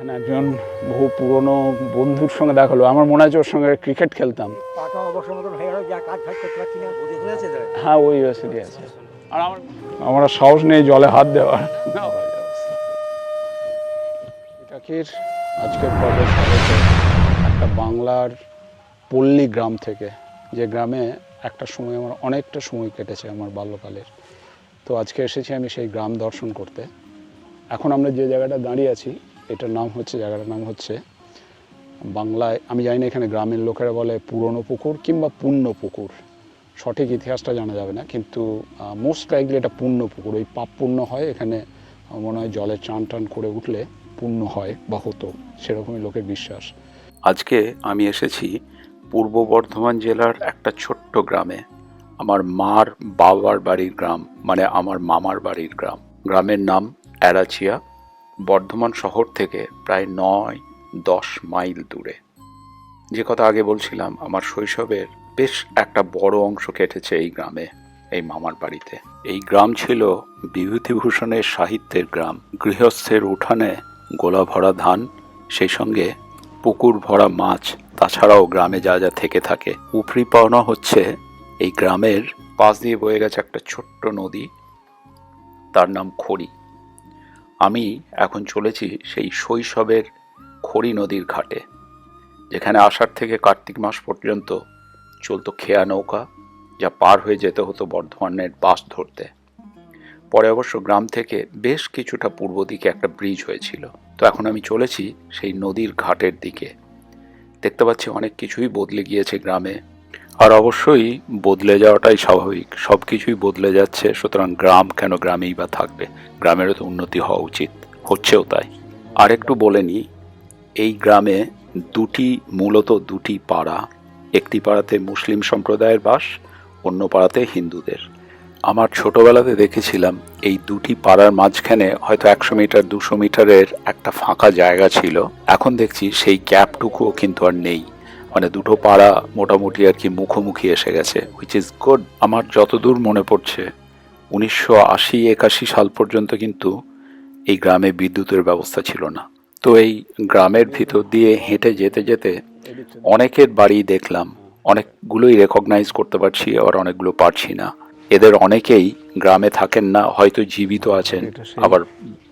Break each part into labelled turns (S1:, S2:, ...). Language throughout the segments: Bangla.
S1: এখানে একজন বহু পুরনো বন্ধুর সঙ্গে দেখা হলো। আমার মনে আছে ওর সঙ্গে ক্রিকেট খেলতাম।
S2: হয়ে
S1: হ্যাঁ ওই ইউনিভার্সিটি আছে আর আমার আমার সাহস নেই জলে হাত দেওয়ার। না এটাকির আজকের পর্বে একটা বাংলার পল্লী গ্রাম থেকে যে গ্রামে একটা সময় আমার অনেকটা সময় কেটেছে আমার বাল্যকালের। তো আজকে এসেছি আমি সেই গ্রাম দর্শন করতে। এখন আমরা যে জায়গাটা দাঁড়িয়ে আছি এটার নাম হচ্ছে, জায়গাটার নাম হচ্ছে বাংলায়, আমি জানি না এখানে গ্রামের লোকেরা বলে পুরনো পুকুর কিংবা পূর্ণ পুকুর। সঠিক ইতিহাসটা জানা যাবে না, কিন্তু মোস্ট লাইকলি এটা পূর্ণ পুকুর। ওই পাপ পূর্ণ হয়, এখানে মনে হয় জলে চান টান করে উঠলে পূর্ণ হয় বা হতো, সেরকমই লোকের বিশ্বাস।
S3: আজকে আমি এসেছি পূর্ব বর্ধমান জেলার একটা ছোট্ট গ্রামে, আমার মার বাবার বাড়ির গ্রাম মানে আমার মামার বাড়ির গ্রাম। গ্রামের নাম অ্যারাচিয়া বর্ধমান শহর থেকে প্রায় নয়, দশ মাইল দূরে। যে কথা আগে বলছিলাম, আমার শৈশবের বেশ একটা বড় অংশ কেটেছে এই গ্রামে, এই মামার বাড়িতে। এই গ্রাম ছিল বিভূতিভূষণের সাহিত্যের গ্রাম। গৃহস্থের উঠানে গোলা ভরা ধান, সেই সঙ্গে পুকুর ভরা মাছ, তাছাড়াও গ্রামে যা যা থেকে থাকে। উপরি পাওনা হচ্ছে এই গ্রামের পাশ দিয়ে বয়ে গেছে একটা ছোট্ট নদী, তার নাম খড়ি। আমি এখন চলেছি সেই শৈশবের খড়ি নদীর ঘাটে, যেখানে আষাঢ় থেকে কার্তিক মাস পর্যন্ত চলতো খেয়া নৌকা, যা পার হয়ে যেতে হতো বর্ধমানের বাস ধরতে। পরে অবশ্য গ্রাম থেকে বেশ কিছুটা পূর্ব দিকে একটা ব্রিজ হয়েছিল। তো এখন আমি চলেছি সেই নদীর ঘাটের দিকে। দেখতে পাচ্ছি অনেক কিছুই বদলে গিয়েছে গ্রামে। আর অবশ্যই বদলে যাওয়াটাই স্বাভাবিক। সব কিছুই বদলে যাচ্ছে, সুতরাং গ্রাম কেন গ্রামেই বা থাকবে? গ্রামেরও তো উন্নতি হওয়া উচিত, হচ্ছেও তাই। আর একটু বলে নিই, এই গ্রামে দুটি, মূলত দুটি পাড়া। একটি পাড়াতে মুসলিম সম্প্রদায়ের বাস, অন্য পাড়াতে হিন্দুদের। আমার ছোটবেলাতে দেখেছিলাম, এই দুটি পাড়ার মাঝখানে হয়তো একশো মিটার, দুশো মিটারের একটা ফাঁকা জায়গা ছিল। এখন দেখছি সেই গ্যাপটুকুও কিন্তু আর নেই। মানে দুটো পাড়া মোটামুটি আর কি মুখোমুখি এসে গেছে হুইচ ইজ গুড আমার যতদূর মনে পড়ছে উনিশশো আশি একাশি সাল পর্যন্ত কিন্তু এই গ্রামে বিদ্যুতের ব্যবস্থা ছিল না। তো এই গ্রামের ভিতর দিয়ে হেঁটে যেতে যেতে অনেকের বাড়ি দেখলাম অনেকগুলোই রেকগনাইজ করতে পারছি আবার অনেকগুলো পারছি না। এদের অনেকেই গ্রামে থাকেন না হয়তো জীবিত আছেন আবার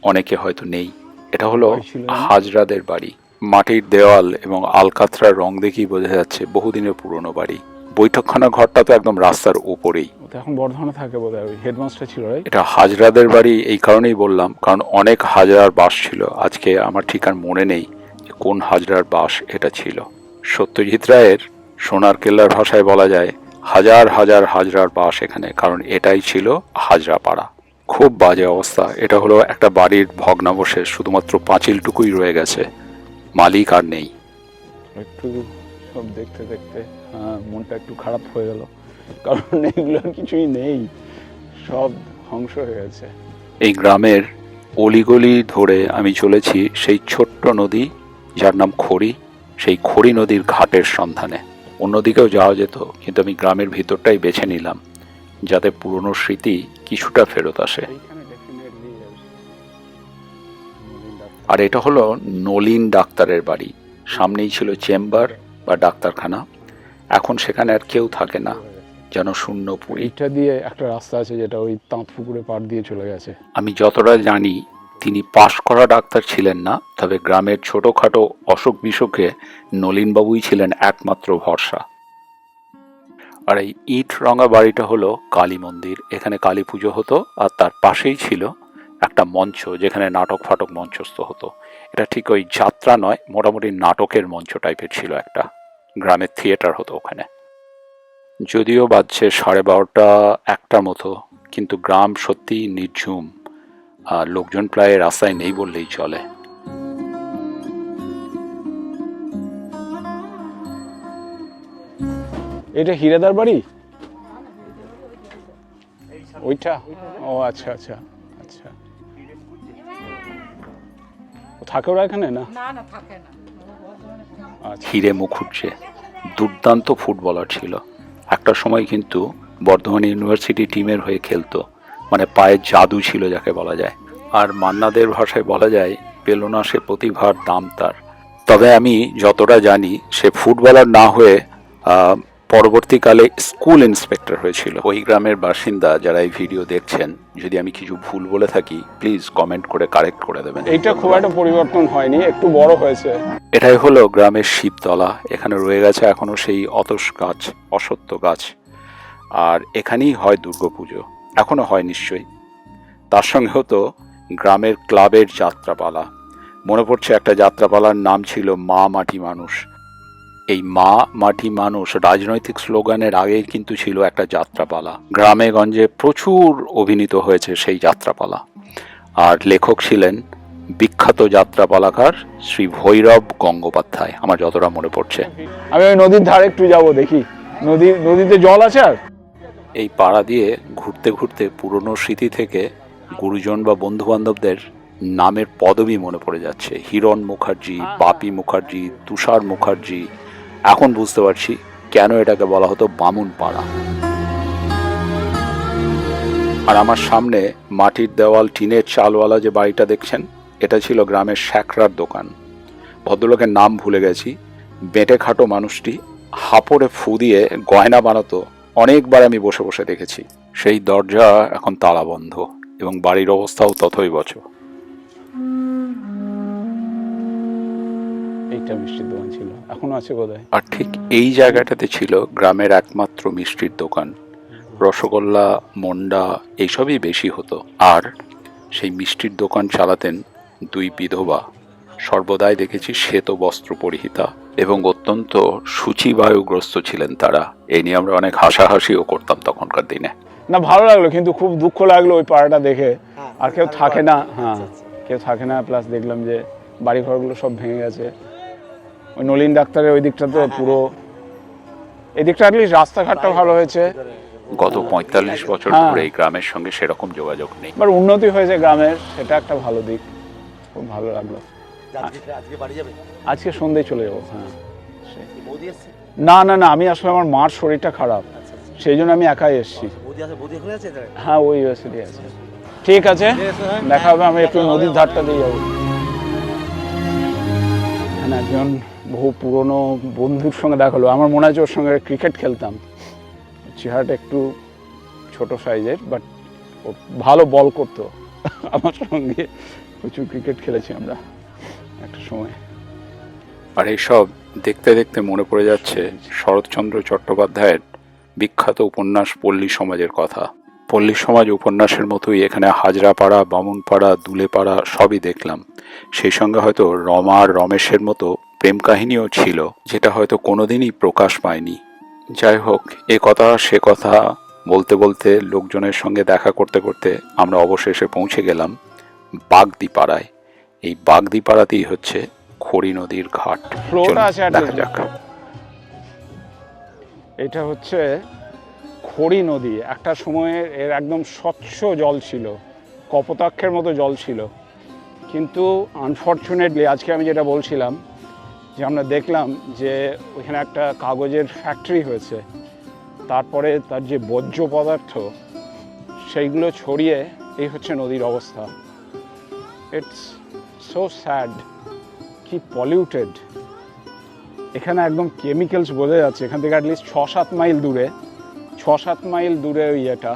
S3: অনেকে হয়তো নেই। এটা হলো হাজরাদের বাড়ি। মাটির দেওয়াল এবং আলকাতরার রং দেখেই বোঝা যাচ্ছে বহুদিনের পুরনো বাড়ি। বৈঠকখানা ঘরটা তো একদম রাস্তার উপরেই।
S1: এখন বর্ধমানে থাকে বোধ হয় হেডমাস্টার ছিল
S3: এটা হাজরাদের বাড়ি এই কারণেই বললাম কারণ অনেক হাজরার বাস ছিল। আজকে আমার ঠিক আর মনে নেই যে কোন হাজরার বাস এটা ছিল। সত্যজিৎ রায়ের সোনার কেল্লার ভাষায় বলা যায় হাজার হাজার হাজরার বাস এখানে কারণ এটাই ছিল হাজরা পাড়া খুব বাজে অবস্থা। এটা হলো একটা বাড়ির ভগ্নাবশেষ শুধুমাত্র পাঁচিলটুকুই রয়ে গেছে। মালিক আর নেই।
S1: একটু সব দেখতে দেখতে হ্যাঁ, মনটা একটু খারাপ হয়ে গেল। কারণ এগুলো কিছুই নেই। সব ধ্বংস হয়ে গেছে।
S3: এই গ্রামের অলিগলি ধরে আমি চলেছি সেই ছোট্ট নদী যার নাম খড়ি। সেই খড়ি নদীর ঘাটের সন্ধানে। অন্যদিকেও যাওয়া যেত কিন্তু আমি গ্রামের ভিতরটাই বেছে নিলাম যাতে পুরনো স্মৃতি কিছুটা ফেরত আসে। আর এটা হলো নলিন ডাক্তারের বাড়ি। সামনেই ছিল চেম্বার বা ডাক্তারখানা। এখন সেখানে আর কেউ থাকে না যেন শূন্য পুরী
S1: এইটা দিয়ে একটা রাস্তা আছে যেটা ওই তাঁত পুকুরে পাড় দিয়ে চলে গেছে।
S3: আমি যতটা জানি তিনি পাশ করা ডাক্তার ছিলেন না তবে গ্রামের ছোটোখাটো অসুখ বিসুখে নলিনবাবুই ছিলেন একমাত্র ভরসা। আর এই ইট রঙা বাড়িটা হলো কালী মন্দির। এখানে কালী পুজো হতো আর তার পাশেই ছিল একটা মঞ্চ যেখানে নাটক ফাটক মঞ্চস্থ হতো। এটা ঠিক ওই যাত্রা নয়, মোটামুটি নাটকের মঞ্চ টাইপের ছিল একটা। গ্রামের থিয়েটার হতো ওখানে। যদিও বাজছে সাড়ে বারোটা একটার মতো, কিন্তু গ্রাম সত্যিই নির্ঝুম। আর লোকজন প্রায় রাস্তায় নেই বললেই চলে।
S1: এটা হিরেদার বাড়ি? ওইটা? ও আচ্ছা আচ্ছা আচ্ছা। থাকে ওরা এখানে? না?
S2: না না থাকে
S1: আচ্ছা।
S3: হিরে মুখুজ্জে দুর্দান্ত ফুটবলার ছিল। একটা সময় কিন্তু বর্ধমান ইউনিভার্সিটি টিমের হয়ে খেলতো। মানে পায়ে জাদু ছিল যাকে বলা যায়। আর মান্নাদের ভাষায় বলা যায় পেল না সে প্রতিভার দাম তার। তবে আমি যতটা জানি সে ফুটবলার না হয়ে পরবর্তীকালে স্কুল ইন্সপেক্টর হয়েছিল। ওই গ্রামের বাসিন্দা যারা এই ভিডিও দেখছেন যদি আমি কিছু ভুল বলে থাকি প্লিজ কমেন্ট করে কারেক্ট করে দেবেন।
S1: এটা খুব একটা পরিবর্তন হয়নি একটু বড় হয়েছে।
S3: এটাই হলো গ্রামের শিবতলা। এখানে রয়ে গেছে এখনও সেই অতস গাছ অসত্য গাছ। আর এখানেই হয় দুর্গাপুজো। এখনও হয় নিশ্চয়ই। তার সঙ্গে হতো গ্রামের ক্লাবের যাত্রাপালা। মনে পড়ছে একটা যাত্রাপালার নাম ছিল মা মাটি মানুষ। এই মা মাটি মানুষ রাজনৈতিক স্লোগানের আগে কিন্তু ছিল একটা যাত্রাপালা। গ্রামে গঞ্জে প্রচুর অভিনীত হয়েছে সেই যাত্রাপালা। আর লেখক ছিলেন বিখ্যাত যাত্রাপালাকার শ্রী ভৈরব গঙ্গোপাধ্যায়। আমার যতটা মনে পড়ছে।
S1: আমি ওই নদীর ধারে একটু যাব দেখি। নদী নদীতে জল আছে আর?
S3: এই পাড়া দিয়ে ঘুরতে ঘুরতে পুরনো স্মৃতি থেকে গুরুজন বা বন্ধু বান্ধবদের নামের পদবি মনে পড়ে যাচ্ছে। হিরণ মুখার্জি বাপি মুখার্জি তুষার মুখার্জি এখন বুঝতে পারছি কেন এটাকে বলা হতো বামুন পাড়া আর আমার সামনে মাটির দেওয়াল, টিনের চালওয়ালা যে বাড়িটা দেখছেন, এটা ছিল গ্রামের শ্যাকরার দোকান। ভদ্রলোকের নাম ভুলে গেছি। বেঁটে খাটো মানুষটি হাপড়ে ফু দিয়ে গয়না বানাতো। অনেকবার আমি বসে বসে দেখেছি। সেই দরজা এখন তালা বন্ধ এবং বাড়ির অবস্থাও ততই বছর
S1: এইটা মিষ্টির দোকান ছিল। এখনও আছে বোধহয়।
S3: আর ঠিক এই জায়গাটাতে ছিল গ্রামের একমাত্র মিষ্টির দোকান। রসগোল্লা মন্ডা এইসবই বেশি হতো। আর সেই মিষ্টির দোকান চালাতেন দুই বিধবা। সর্বদাই দেখেছি শ্বেত বস্ত্র পরিহিতা এবং অত্যন্ত সূচিবায়ুগ্রস্ত ছিলেন তারা। এই নিয়ে আমরা অনেক হাসাহাসিও করতাম তখনকার দিনে।
S1: না ভালো লাগল কিন্তু খুব দুঃখ লাগল ওই পাড়াটা দেখে।
S2: হ্যাঁ,
S1: আর কেউ থাকে না। হ্যাঁ
S2: আচ্ছা, আচ্ছা।
S1: কেউ থাকে না প্লাস দেখলাম যে বাড়ি ঘরগুলো সব ভেঙে গেছে। ওই নলিন ডাক্তারের ওই দিকটা তো পুরো। এই দিকটা অ্যাটলিস্ট রাস্তাঘাটটা ভালো হয়েছে।
S3: গত পঁয়তাল্লিশ বছর
S1: হ্যাঁ।
S3: ধরে এই গ্রামের সঙ্গে সেরকম যোগাযোগ নেই।
S1: এবার উন্নতি হয়েছে গ্রামের সেটা একটা ভালো দিক। খুব ভালো লাগল।
S2: আজকে আজকে বাড়ি যাবে?
S1: আজকে সন্ধ্যায় চলে যাব হ্যাঁ।
S2: বৌদি এসছে?
S1: না না না আমি আসলে আমার মার শরীরটা খারাপ।
S2: আচ্ছা আচ্ছা।
S1: সেই জন্য আমি একাই এসেছি।
S2: বৌদি আছে বৌদি এখানে আছে তাহলে?
S1: হ্যাঁ ওই ইউনিভার্সিটি আছে। ঠিক আছে দেখা হবে আমি একটু নদীর ধারটা দিয়ে যাব। এখানে একজন বহু পুরনো বন্ধুর সঙ্গে দেখা হলো। আমার মনে আছে ওর সঙ্গে ক্রিকেট খেলতাম। চেহারাটা একটু ছোট সাইজের বাট ও ভালো বল করতো। আমার সঙ্গে প্রচুর ক্রিকেট খেলেছি আমরা একটা সময়।
S3: আর এইসব দেখতে দেখতে মনে পড়ে যাচ্ছে শরৎচন্দ্র চট্টোপাধ্যায়ের বিখ্যাত উপন্যাস পল্লী সমাজের কথা। পল্লী সমাজ উপন্যাসের মতোই এখানে হাজরাপাড়া, বামুনপাড়া, দুলেপাড়া সবই দেখলাম। সেই সঙ্গে হয়তো রমা আর রমেশের মতো প্রেম কাহিনীও ছিল যেটা হয়তো কোনোদিনই প্রকাশ পায়নি। যাই হোক এ কথা সে কথা বলতে বলতে লোকজনের সঙ্গে দেখা করতে করতে আমরা অবশেষে পৌঁছে গেলাম বাগদিপাড়ায়। এই বাগদিপাড়াতেই হচ্ছে খড়ি নদীর ঘাট। দেখা। যাক।
S1: এটা হচ্ছে খড়ি নদী। একটা সময়ে এর একদম স্বচ্ছ জল ছিল কপোতাক্ষের মতো জল ছিল। কিন্তু আনফর্চুনেটলি আজকে আমি যেটা বলছিলাম যে আমরা দেখলাম যে ওইখানে একটা কাগজের ফ্যাক্টরি হয়েছে। তারপরে তার যে বর্জ্য পদার্থ, সেইগুলো ছড়িয়ে এই হচ্ছে নদীর অবস্থা। ইটস সো স্যাড কি পলিউটেড এখানে একদম কেমিক্যালস বোঝা যাচ্ছে। এখান থেকে অ্যাটলিস্ট ছ সাত মাইল দূরে ছ সাত মাইল দূরে ওই এটা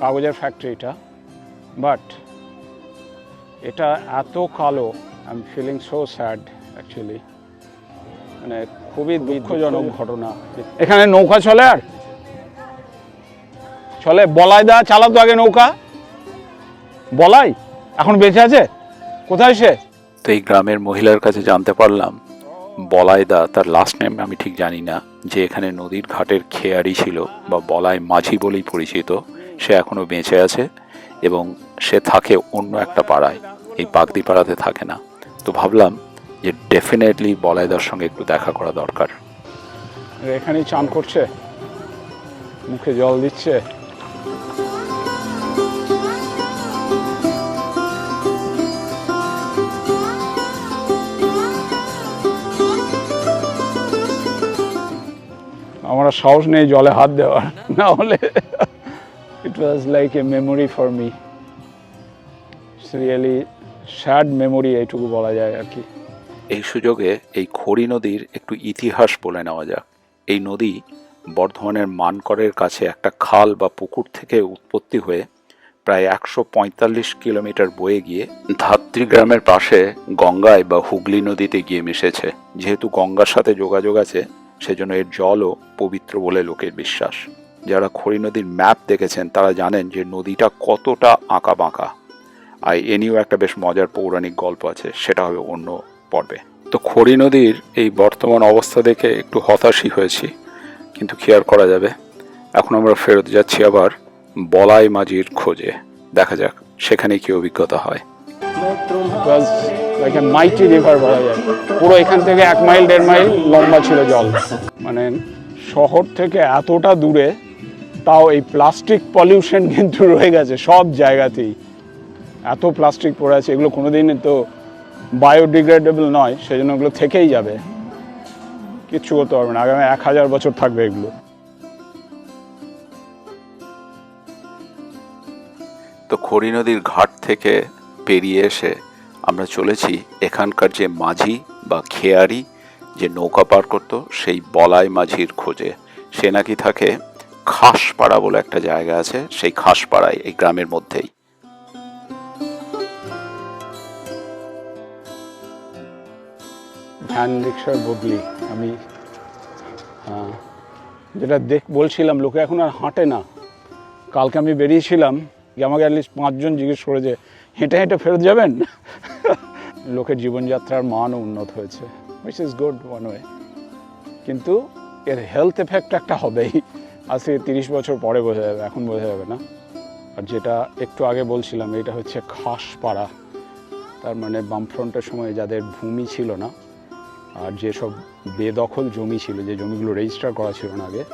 S1: কাগজের ফ্যাক্টরিটা বাট এটা এত কালো। I am feeling so sad actually মানে খুবই দুঃখজনক ঘটনা। এখানে নৌকা চলে আর? চলে? বলাই দা চালাতো আগে নৌকা। বলাই? এখন বেঁচে আছে? কোথায় সে?
S3: তো এই গ্রামের মহিলার কাছে জানতে পারলাম বলাইদা তার লাস্ট নেম আমি ঠিক জানি না যে এখানে নদীর ঘাটের খেয়ারি ছিল বা বলাই মাঝি বলেই পরিচিত সে এখনও বেঁচে আছে এবং সে থাকে অন্য একটা পাড়ায় এই বাগদি পাড়াতে থাকে না। তো ভাবলাম যে ডেফিনেটলি বলাইদার সঙ্গে একটু দেখা করা দরকার।
S1: এখানেই চান করছে, মুখে জল দিচ্ছে। আমার সাহস নেই জলে হাত দেওয়ার, না হলে it was like a memory for me really sad memory এইটুকু বলা যায় আর কি।
S3: এই সুযোগে এই খড়ি নদীর একটু ইতিহাস বলে নেওয়া যাক। এই নদী বর্ধমানের মানকরের কাছে একটা খাল বা পুকুর থেকে উৎপত্তি হয়ে প্রায় একশো পঁয়তাল্লিশ কিলোমিটার বয়ে গিয়ে ধাত্রী গ্রামের পাশে গঙ্গায় বা হুগলি নদীতে গিয়ে মিশেছে। যেহেতু গঙ্গার সাথে যোগাযোগ আছে, সেজন্য এর জলও পবিত্র বলে লোকের বিশ্বাস। যারা খড়ি নদীর ম্যাপ দেখেছেন, তারা জানেন যে নদীটা কতটা আঁকা বাঁকা আর এ নিয়েও একটা বেশ মজার পৌরাণিক গল্প আছে, সেটা হবে অন্য পর্বে তো খড়ি নদীর এই বর্তমান অবস্থা দেখে একটু হতাশই হয়েছি, কিন্তু কি করা যাবে? এখন আমরা ফেরত যাচ্ছি আবার বলাই মাঝির খোঁজে। দেখা যাক সেখানে কি অভিজ্ঞতা হয়।
S1: মাইটি রিভার বলা যায়। পুরো এখান থেকে এক মাইল দেড় মাইল লম্বা ছিল জল। মানে শহর থেকে এতটা দূরে, তাও এই প্লাস্টিক পলিউশন কিন্তু রয়ে গেছে সব জায়গাতেই। এত প্লাস্টিক পড়ে আছে, এগুলো কোনোদিন তো বায়োডিগ্রেডেবল নয় সেই জন্য ওগুলো থেকেই যাবে। কিচ্ছু করতে পারবে না, আগামী এক হাজার বছর থাকবে এগুলো।
S3: তো খড়ি নদীর ঘাট থেকে পেরিয়ে এসে আমরা চলেছি এখানকার যে মাঝি বা খেয়ারি, যে নৌকা পার করতো, সেই বলাই মাঝির খোঁজে। সে নাকি থাকে খাসপাড়া বলে একটা জায়গা আছে, সেই খাসপাড়ায়, এই গ্রামের মধ্যেই।
S1: ভ্যান রিক্সার বদলি। আমি যেটা দেখ, বলছিলাম, লোকে এখন আর হাঁটে না। কালকে আমি বেরিয়েছিলাম যে আমাকে অ্যাটলিস্ট পাঁচজন জিজ্ঞেস করে যে, হেঁটে হেঁটে ফেরত যাবেন? লোকের জীবনযাত্রার মানও উন্নত হয়েছে which is good one way কিন্তু এর হেলথ এফেক্ট একটা হবেই। আজ থেকে তিরিশ বছর পরে বোঝা যাবে, এখন বোঝা যাবে না। আর যেটা একটু আগে বলছিলাম, এটা হচ্ছে খাসপাড়া। তার মানে বামফ্রন্টের সময় যাদের ভূমি ছিল না আর যেসব বেদখল জমি ছিল, যে জমিগুলো রেজিস্টার করা ছিল না আগে,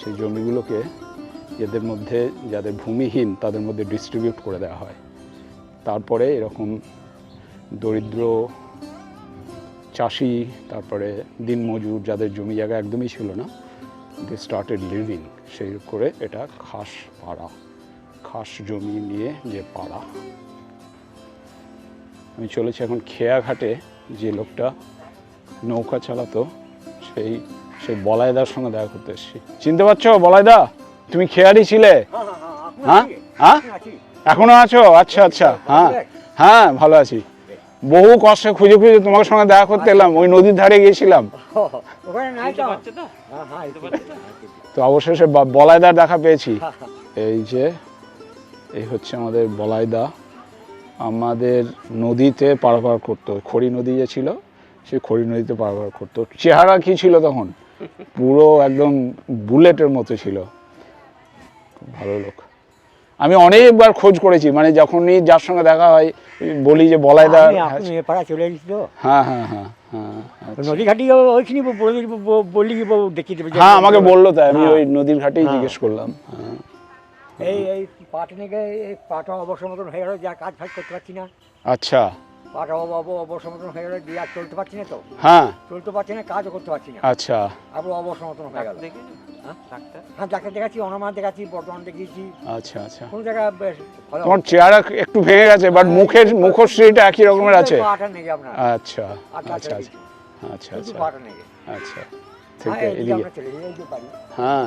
S1: সেই জমিগুলোকে এদের মধ্যে যাদের ভূমিহীন, তাদের মধ্যে ডিস্ট্রিবিউট করে দেওয়া হয়। তারপরে এরকম দরিদ্র চাষি, তারপরে দিনমজুর যাদের জমি জায়গা একদমই ছিল না দে স্টার্টেড লিভিং সেই করে এটা খাস পাড়া, খাস জমি নিয়ে যে পাড়া। আমি চলেছি এখন খেয়াঘাটে যে লোকটা নৌকা চালাতো, সেই সেই বলাইদার সঙ্গে দেখা করতে এসেছি। চিনতে পারছ বলাইদা? তুমি খেয়ারি ছিলে? হ্যাঁ? হ্যাঁ? এখনও আছো? আচ্ছা আচ্ছা। হ্যাঁ? হ্যাঁ ভালো আছি। বহু কষ্টে খুঁজে খুঁজে তোমার সঙ্গে দেখা করতে এলাম, ওই নদীর ধারে গিয়েছিলাম।
S2: তো
S1: অবশেষে বলাইদার দেখা পেয়েছি। এই যে, এই হচ্ছে আমাদের বলাইদা। আমাদের নদীতে পারাপার করতো। খড়ি নদী যে ছিল সেই খড়ি নদীতে পারাপার করতো। চেহারা কি ছিল তখন? পুরো একদম বুলেটের মতো ছিল। ভালো লোক। আমি অনেকবার খোঁজ করেছি মানে যখনই যার সঙ্গে দেখা হয় বলি যে
S4: এখন এ পাড়া চলে এসেছি তো।
S1: হ্যাঁ হ্যাঁ হ্যাঁ হ্যাঁ আচ্ছা।
S4: নদী ঘাটি ওইখানে বলে বললি দেবে।
S1: হ্যাঁ আমাকে বলল তাই আমি
S4: হ্যাঁ।
S1: ওই নদীর ঘাটেই
S4: হ্যাঁ।
S1: জিজ্ঞেস করলাম। হ্যাঁ।
S4: এই এই পাটা নিয়ে এই পাটা অবসর মতন হয়ে গেল যা কাজ ফাজ করতে পারছি না।
S1: আচ্ছা।
S4: পাটা অব হয়ে গেল দিয়ে আর চলতে পারছি না তো।
S1: হ্যাঁ।
S4: চলতে পারছি না কাজও করতে পারছি না।
S1: আচ্ছা।
S4: আবার অবসমতন হয়ে গেল। হ্যাঁ? হ্যাঁ ডাক্তার দেখাচ্ছি অনমা দেখাচ্ছি বর্তমান দেখিয়েছি।
S1: আচ্ছা আচ্ছা।
S4: কোন জায়গায় বেশ
S1: তোমার চেহারা একটু ভেঙে গেছে বাট মুখের মুখশ্রীটা একই রকমের আছে।
S4: পাটা নেই আপনার।
S1: আচ্ছা আচ্ছা আচ্ছা। আচ্ছা আচ্ছা।
S4: পাটা নেই।
S1: আচ্ছা।
S4: হ্যাঁ
S1: হ্যাঁ।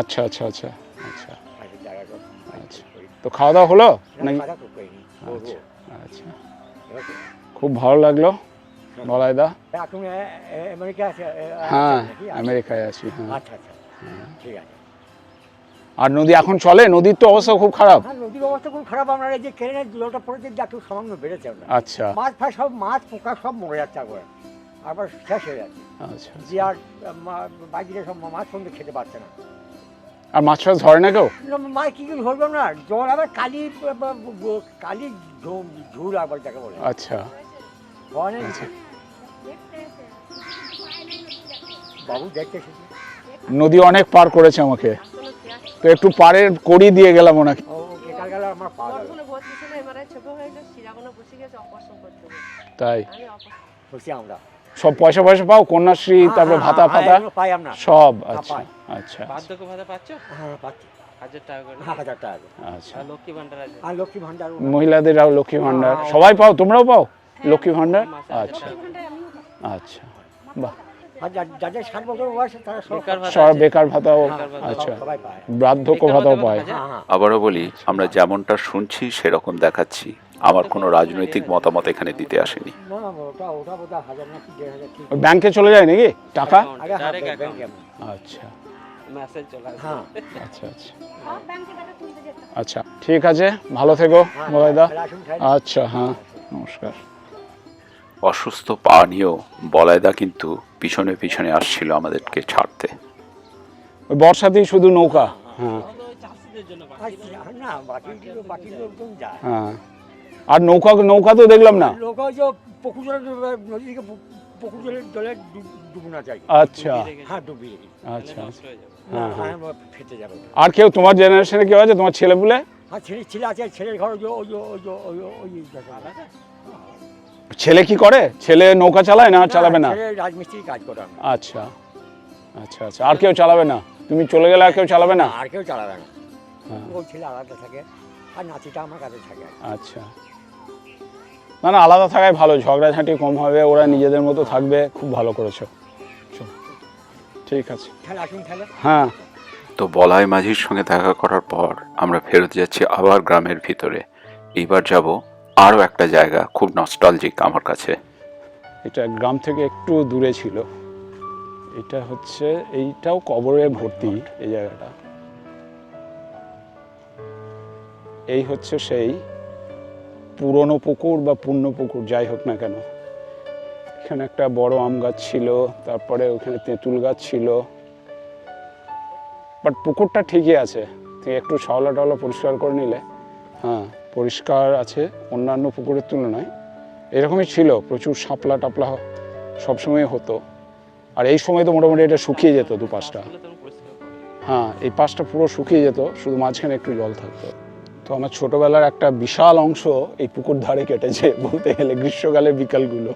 S1: আচ্ছা আচ্ছা আচ্ছা। আচ্ছা। আচ্ছা। তো খাওয়া দাওয়া হলো? আচ্ছা। আচ্ছা। খুব ভালো লাগল বলাইদা।
S4: এ- আমেরিকা আছে
S1: হ্যাঁ আমেরিকায় আছি হ্যাঁ।
S4: আচ্ছা আচ্ছা ঠিক আছে
S1: আর নদী এখন চলে? নদীর তো অবস্থা খুব খারাপ।
S4: হ্যাঁ নদীর অবস্থা খুব খারাপ। আমরা এই যে কেনের জলটা পড়েছে একটু সামান্য বেড়েছে আমরা
S1: আচ্ছা।
S4: মাছ ফাছ সব মাছ পোকা সব মরে যাচ্ছে একবার আবার শেষ হয়ে যাচ্ছে।
S1: আচ্ছা
S4: যে আর বাইরে সব মাছ সঙ্গে খেতে পারছে না।
S1: আর মাছ ফাছ ধরে না কেউ?
S4: মাছ কি করে ধরবে না জল আবার কালি কালি ঝুল আবার যাকে বলে।
S1: আচ্ছা।
S4: বাবু দেখতে
S1: নদী অনেক পার করেছে আমাকে। তো একটু পাড়ের কড়ি দিয়ে গেলাম ওনাকে।
S5: হয়ে
S1: তাই?
S4: আমরা।
S1: সব পয়সা পয়সা পাও কন্যাশ্রী তারপরে
S4: হ্যাঁ,
S1: ভাতা
S4: হ্যাঁ,
S1: ফাতা সব
S4: হ্যাঁ,
S1: আচ্ছা আচ্ছা।
S6: বার্ধক্য ভাতা পাচ্ছ?
S4: হ্যাঁ পাচ্ছি।
S2: হাজার টাকা করে।
S4: হ্যাঁ হাজার টাকা করে।
S1: আচ্ছা।
S2: আর লক্ষ্মী ভান্ডার
S4: ভান্ডার
S1: সবাই পাও? তোমরাও পাও? লক্ষ্মী
S2: হাজার
S1: আচ্ছা। আচ্ছা। বাহ।
S4: যাদের ষাট বছর বয়স তারা সব
S2: বেকার
S1: ভাতাও
S4: হ্যাঁ,
S1: আচ্ছা। বার্ধক্য ভাতাও
S2: ভাতা
S1: পায়?
S4: হ্যাঁ হ্যাঁ।
S3: আবারও বলি আমরা যেমনটা শুনছি সেরকম দেখাচ্ছি। আমার কোনো রাজনৈতিক মতামত এখানে দিতে আসেনি।
S1: ব্যাংকে চলে যায় নাকি টাকা?
S4: হ্যাঁ
S1: আচ্ছা।
S4: হ্যাঁ।
S1: আচ্ছা আচ্ছা। আচ্ছা ঠিক আছে ভালো থেকো বলাইদা
S4: তাহলে আসুন খাই
S1: আচ্ছা হ্যাঁ নমস্কার।
S3: অসুস্থ পা নিয়েও বলাইদা কিন্তু পিছনে পিছনে আসছিল আমাদেরকে ছাড়তে।
S1: ওই বর্ষাতেই শুধু নৌকা। হ্যাঁ।
S4: যায়।
S1: হ্যাঁ। আর নৌকা নৌকা তো দেখলাম না।
S4: লোক ওই যে পুকুর জলে নদী থেকে পু- পুকুর জলে জলে ডুব- ডুবনা চাই
S1: আচ্ছা
S4: হ্যাঁ ডুবিয়ে
S1: আচ্ছা।
S2: হয়ে
S1: হ্যাঁ, হ্যাঁ।
S4: ফেটে যাবে।
S1: আর কেউ তোমার জেনারেশনে কেউ আছে? তোমার ছেলে পুলে
S4: হ্যাঁ ছেলে ছেলে আছে ছেলের ঘর ওই।
S1: ছেলে কি করে? ছেলে নৌকা চালায় না চালাবে না?
S4: রাজমিস্ত্রি কাজ করে।
S1: আচ্ছা। আচ্ছা আচ্ছা। আর কেউ চালাবে না? তুমি চলে গেলে আর কেউ চালাবে না
S4: আর কেউ চালাবে না।
S1: হ্যাঁ।
S4: ওই ছেলে আলাদা থাকে আর নাতিটা আমার কাছে থাকে।
S1: আচ্ছা। না না আলাদা থাকাই ভালো ঝগড়াঝাঁটি কম হবে ওরা নিজেদের মতো থাকবে খুব ভালো করেছ। ঠিক আছে।
S4: তাহলে আসুন তাহলে।
S1: হ্যাঁ।
S3: তো বলাই মাঝির সঙ্গে দেখা করার পর আমরা ফেরত যাচ্ছি আবার গ্রামের ভিতরে। এইবার যাব আরও একটা জায়গা খুব নস্টালজিক আমার কাছে।
S1: এটা গ্রাম থেকে একটু দূরে ছিল। এটা হচ্ছে এইটাও কবরে ভর্তি এই জায়গাটা। এই হচ্ছে সেই পুরনো পুকুর বা পূর্ণ পুকুর, যাই হোক না কেন। এখানে একটা বড় আম গাছ ছিল, তারপরে ওখানে তেঁতুল গাছ ছিল। বাট পুকুরটা ঠিকই আছে। তুই একটু শাওলা টাওলা পরিষ্কার করে নিলে হ্যাঁ পরিষ্কার আছে অন্যান্য পুকুরের তুলনায়। এরকমই ছিল, প্রচুর শাপলা টাপলা সবসময় হতো। আর এই সময় তো মোটামুটি এটা শুকিয়ে যেত দু
S2: করে।
S1: হ্যাঁ এই পাশটা পুরো শুকিয়ে যেত, শুধু মাঝখানে একটু জল থাকতো। তো আমার ছোটবেলার একটা বিশাল অংশ এই পুকুর ধারে কেটেছে, বলতে গেলে গ্রীষ্মকালের বিকালগুলো।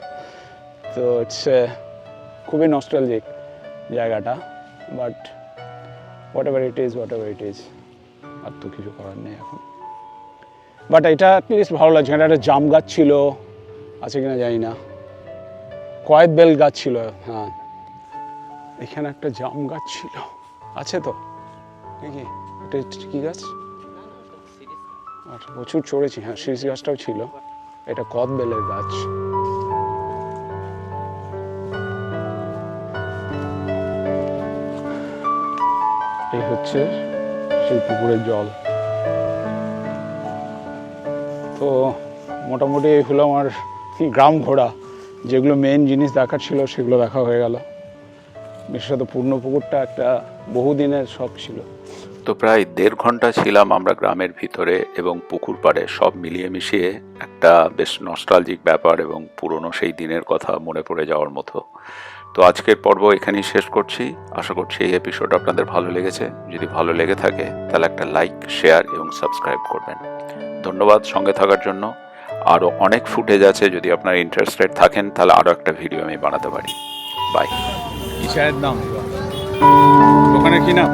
S1: তো হচ্ছে খুবই নস্টালজিক জায়গাটা but whatever it is whatever it is আর তো কিছু করার নেই এখন। বাট এটা অ্যাটলিস্ট ভালো লাগছে, এখানে একটা জাম গাছ ছিল, আছে কিনা জানি না। কয়েদ বেল গাছ ছিল হ্যাঁ। এখানে একটা জাম গাছ ছিল। আছে তো? এটা কি গাছ? আচ্ছা প্রচুর চড়েছি হ্যাঁ শিরিষ গাছটাও ছিল। এটা কদ বেলের গাছ। এই হচ্ছে সেই পুকুরের জল। তো মোটামুটি এই হলো আমার গ্রাম ঘোরা। যেগুলো মেন জিনিস দেখার ছিল, সেগুলো দেখা হয়ে গেল। বিশেষত পূর্ণ পুকুরটা একটা বহুদিনের শখ ছিল।
S3: তো প্রায় দেড় ঘণ্টা ছিলাম আমরা গ্রামের ভিতরে এবং পুকুর পাড়ে সব মিলিয়ে মিশিয়ে একটা বেশ নস্টালজিক ব্যাপার এবং পুরনো সেই দিনের কথা মনে পড়ে যাওয়ার মতো। তো আজকের পর্ব এখানেই শেষ করছি। আশা করছি এই এপিসোড আপনাদের ভালো লেগেছে। যদি ভালো লেগে থাকে, তাহলে একটা লাইক শেয়ার এবং সাবস্ক্রাইব করবেন। ধন্যবাদ সঙ্গে থাকার জন্য। আরও অনেক ফুটেজ আছে যদি আপনারা ইন্টারেস্টেড থাকেন, তাহলে আরও একটা ভিডিও আমি বানাতে পারি। বাই
S1: চায়ের দাম? কি নাম?